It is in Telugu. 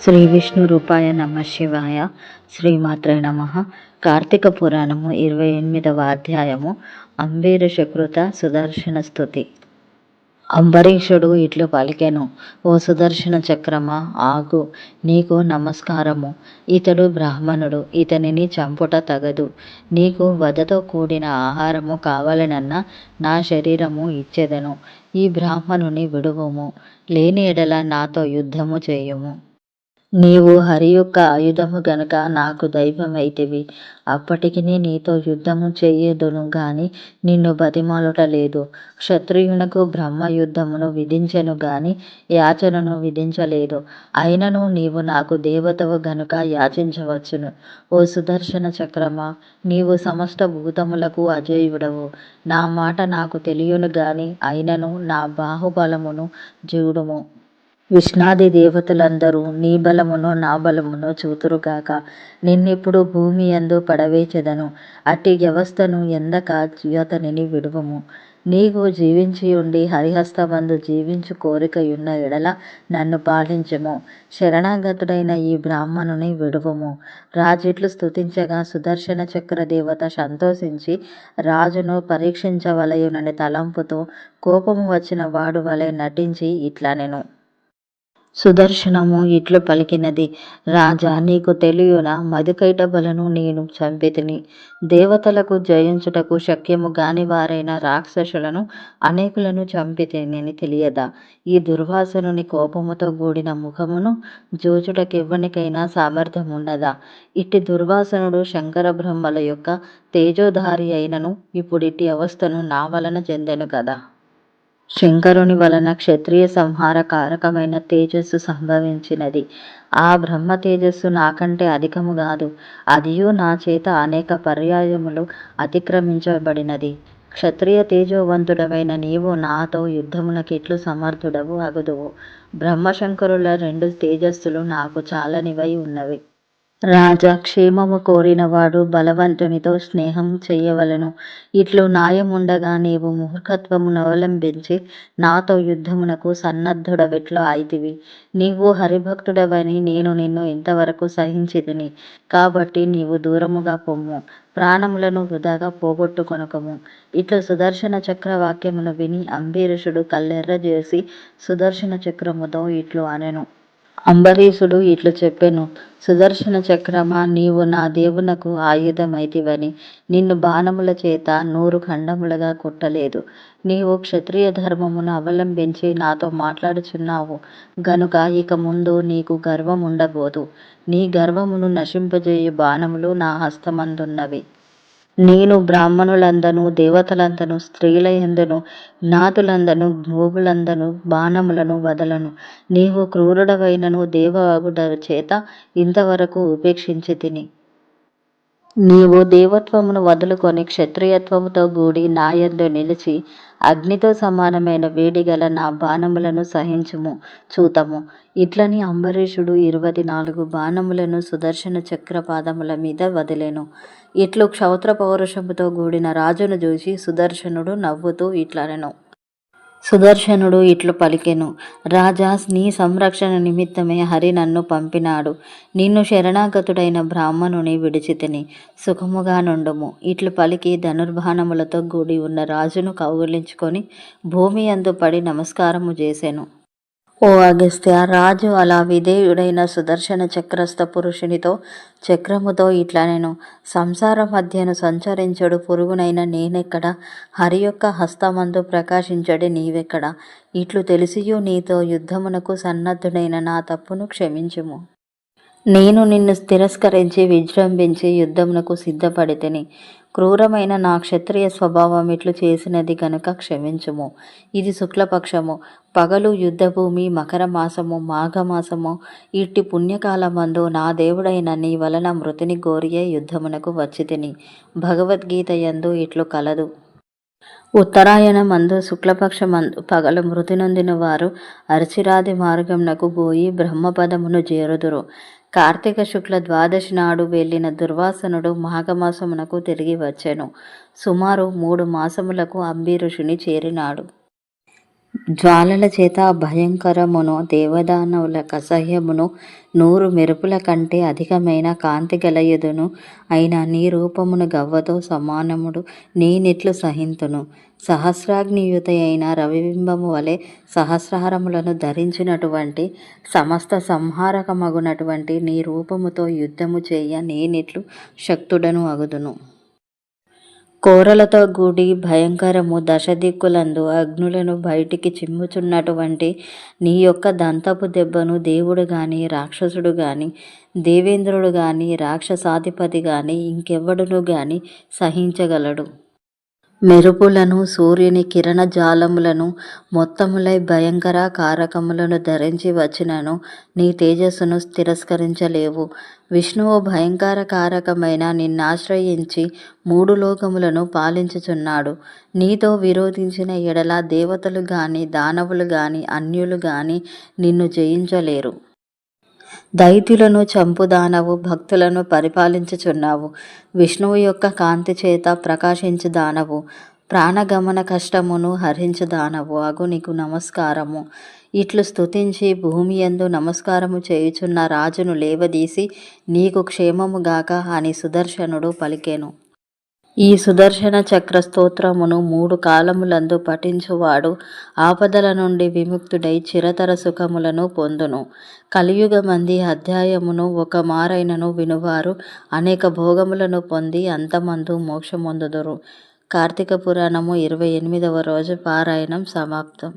శ్రీ విష్ణు రూపాయ నమ శివాయ. శ్రీమాత్రే నమ. కార్తీక పురాణము ఇరవై ఎనిమిదవ అధ్యాయము. అంబీర శకృత సుదర్శన స్థుతి. అంబరీషుడు ఇట్లు పలికెను ఓ సుదర్శన చక్రమా ఆగు నీకు నమస్కారము. ఇతడు బ్రాహ్మణుడు ఇతనిని చంపుట తగదు. నీకు వధతో కూడిన ఆహారము కావాలనన్న నా శరీరము ఇచ్చేదను. ఈ బ్రాహ్మణుని విడువుము. లేని ఎడల నాతో యుద్ధము చేయుము. నీవు హరి యొక్క ఆయుధము గనక నాకు దైవమైతివి. అప్పటికి నీతో యుద్ధము చేయదును గాని నిన్ను బతిమాలుట లేదు. క్షత్రియునకు బ్రహ్మ యుద్ధమును విధించెను గాని యాచనను విధించలేదు. అయినను నీవు నాకు దేవతవు గనుక యాచించవచ్చును. ఓ సుదర్శన చక్రమా నీవు సమస్త భూతములకు అజేయుడవు. నా మాట నాకు తెలియను గాని అయినను నా బాహుబలమును జూడుము. విష్ణాది దేవతలందరూ నీ బలమును నా బలమును చూతురుగాక నిన్నెప్పుడు భూమి ఎందు పడవేచెదను. అట్టి వ్యవస్థను ఎందక జ్యోతనిని విడువము. నీవు జీవించి ఉండి హరిహస్తబంధు జీవించు కోరికయున్న ఎడల నన్ను పాలించము. శరణాగతుడైన ఈ బ్రాహ్మణుని విడువము. రాజిట్లు స్థుతించగా సుదర్శన చక్ర దేవత సంతోషించి రాజును పరీక్షించవలయునని తలంపుతో కోపము వచ్చిన వాడు వలె నటించి ఇట్లా నేను సుదర్శనము ఇట్లు పలికినది. రాజా నీకు తెలియన? మధుకైటబలను నేను చంపితిని. దేవతలకు జయించుటకు శక్యము గాని వారైన రాక్షసులను అనేకులను చంపితిని తెలియదా? ఈ దుర్వాసనుని కోపముతో కూడిన ముఖమును జోచుటకెవ్వనికైనా ఉండదా ఇట్టి దుర్వాసనుడు శంకర బ్రహ్మల యొక్క తేజోధారి అయినను ఇప్పుడిట్టి అవస్థను నా వలన చెందెను కదా శంకరుని వలన క్షత్రియ సంహార కారకమైన తేజస్సు సంభవించినది. ఆ బ్రహ్మ తేజస్సు నాకంటే అధికము కాదు. అదియు నా చేత అనేక పర్యాయములు అతిక్రమించబడినది. క్షత్రియ తేజోవంతుడమైన నీవు నాతో యుద్ధములకిట్లు సమర్థుడవు అగుదువు. బ్రహ్మశంకరుల రెండు తేజస్సులు నాకు చాలనివై ఉన్నవి. రాజా క్షేమము కోరినవాడు బలవంతునితో స్నేహం చేయవలను. ఇట్లు న్యాయముండగా నీవు మూర్ఖత్వమును అవలంబించి నాతో యుద్ధమునకు సన్నద్ధుడవెట్లు అయితివి నీవు హరిభక్తుడవని నేను నిన్ను ఇంతవరకు సహించితిని. కాబట్టి నీవు దూరముగా పొమ్ము. ప్రాణములను వృధాగా పోగొట్టుకొనకము. ఇట్లు సుదర్శన చక్ర వాక్యమును విని అంబీరుషుడు కల్లెర్ర చేసి సుదర్శన చక్రముతో ఇట్లు అనెను. అంబరీషుడు ఇట్లు చెప్పెను సుదర్శన చక్రమా నీవు నా దేవునకు ఆయుధమైతివని. నిన్ను బాణముల చేత నూరు ఖండములుగా కొట్టలేదు. నీవు క్షత్రియ ధర్మమును అవలంబించి నాతో మాట్లాడుచున్నావు. గనుక ఇక ముందు నీకు గర్వం ఉండబోదు నీ గర్వమును నశింపజేయు బాణములు నా హస్తమందున్నవి. నేను బ్రాహ్మణులందను దేవతలందను స్త్రీలయందును నాతులందను గోవులందను బాణములను వదలను. నీవు క్రూరుడవైనను దేవగుడ చేత ఇంతవరకు ఉపేక్షించి తిని నీవు దేవత్వమును వదులుకొని క్షత్రియత్వముతో గూడి నాయందు నిలిచి అగ్నితో సమానమైన వేడిగల నా బాణములను సహించుము చూతము. ఇట్లని అంబరీషుడు ఇరవై నాలుగు బాణములను సుదర్శన చక్రపాదముల మీద వదిలేను. ఇట్లు క్షౌత్ర పౌరుషముతో కూడిన రాజును చూసి సుదర్శనుడు నవ్వుతూ ఇట్లనెను. సుదర్శనుడు ఇట్లు పలికెను రాజా నీ సంరక్షణ నిమిత్తమే హరి నన్ను పంపినాడు. నిన్ను శరణాగతుడైన బ్రాహ్మణుని విడిచితిని సుఖముగా నుండుము ఇట్లు పలికి ధనుర్బాణములతో కూడి ఉన్న రాజును కౌగులించుకొని భూమి అందు పడి నమస్కారము చేసెను. ఓ అగస్త్య రాజు అలా విధేయుడైన సుదర్శన చక్రస్థ పురుషునితో చక్రముతో ఇట్లా నేను సంసార మధ్యను సంచరించడు పురుగునైన నేనెక్కడ? హరి యొక్క హస్తమందు ప్రకాశించడి నీవెక్కడ? ఇట్లు తెలిసియు నీతో యుద్ధమునకు సన్నద్ధుడైన నా తప్పును క్షమించుము. నేను నిన్ను తిరస్కరించి విజృంభించి యుద్ధమునకు సిద్ధపడితిని. క్రూరమైన నా క్షత్రియ స్వభావం ఇట్లు చేసినది గనుక క్షమించుము. ఇది శుక్లపక్షము. పగలు యుద్ధభూమి మకర మాసము మాఘమాసము ఇట్టి పుణ్యకాలమందు నా దేవుడైన నీ వలన మృతిని గోరియే యుద్ధమునకు వచ్చి తిని భగవద్గీత యందు ఇట్లు కలదు. ఉత్తరాయణ మందు శుక్లపక్షమందు పగలు మృతి నొందిన వారు అరిచిరాది మార్గమునకు పోయి బ్రహ్మపదమును చేరుదురు. కార్తీక శుక్ల ద్వాదశి నాడు వెళ్ళిన దుర్వాసనుడు మాఘమాసమునకు తిరిగి వచ్చెను. సుమారు మూడు మాసములకు అంబీరుషుని చేరినాడు. జ్వాలల చేత భయంకరమును దేవదానవుల కసహ్యమును నూరు మెరుపుల కంటే అధికమైన కాంతి గలయుదును. అయిన నీ రూపమును గవ్వతో సమానముడు నేనెట్లు సహింతును. సహస్రాగ్నియుత అయిన రవిబింబము వలె సహస్రహారములను ధరించినటువంటి సమస్త సంహారకమగునటువంటి నీ రూపముతో యుద్ధము చేయ నేనెట్లు శక్తుడను అగుదును. కోరలతో కూడి భయంకరము దశదిక్కులందు అగ్నులను బయటికి చిమ్ముచున్నటువంటి నీ యొక్క దంతపు దెబ్బను దేవుడు గాని రాక్షసుడు గాని దేవేంద్రుడు గాని రాక్షసాధిపతి గాని ఇంకెవ్వడును గాని సహించగలడు. మెరుపులను సూర్యుని కిరణజాలములను మొత్తములై భయంకర కారకములను ధరించి వచ్చినను. నీ తేజస్సును తిరస్కరించలేవు. విష్ణువు భయంకర కారకమైన నిన్నాశ్రయించి మూడు లోకములను పాలించుచున్నాడు. నీతో విరోధించిన ఎడల దేవతలు గాని దానవులు గాని అన్యులు గాని నిన్ను జయించలేరు. దైత్యులను చంపుదానవు భక్తులను పరిపాలించుచున్నావు. విష్ణువు యొక్క కాంతి చేత ప్రకాశించు దానవు ప్రాణగమన కష్టమును హరించు దానవు అగు నీకు నమస్కారము. ఇట్లు స్తుతించి భూమి యందు నమస్కారము చేయుచున్న రాజును లేవదీసి నీకు క్షేమముగాక అని సుదర్శనుడు పలికెను. ఈ సుదర్శన చక్ర స్తోత్రమును మూడు కాలములందు పఠించువాడు. ఆపదల నుండి విముక్తుడై చిరతర సుఖములను పొందును. కలియుగమంది అధ్యాయమును ఒక మారైనను వినువారు. అనేక భోగములను పొంది అంతమందు మోక్షమొందుదురు. కార్తీక పురాణము ఇరవై ఎనిమిదవ రోజు పారాయణం సమాప్తం.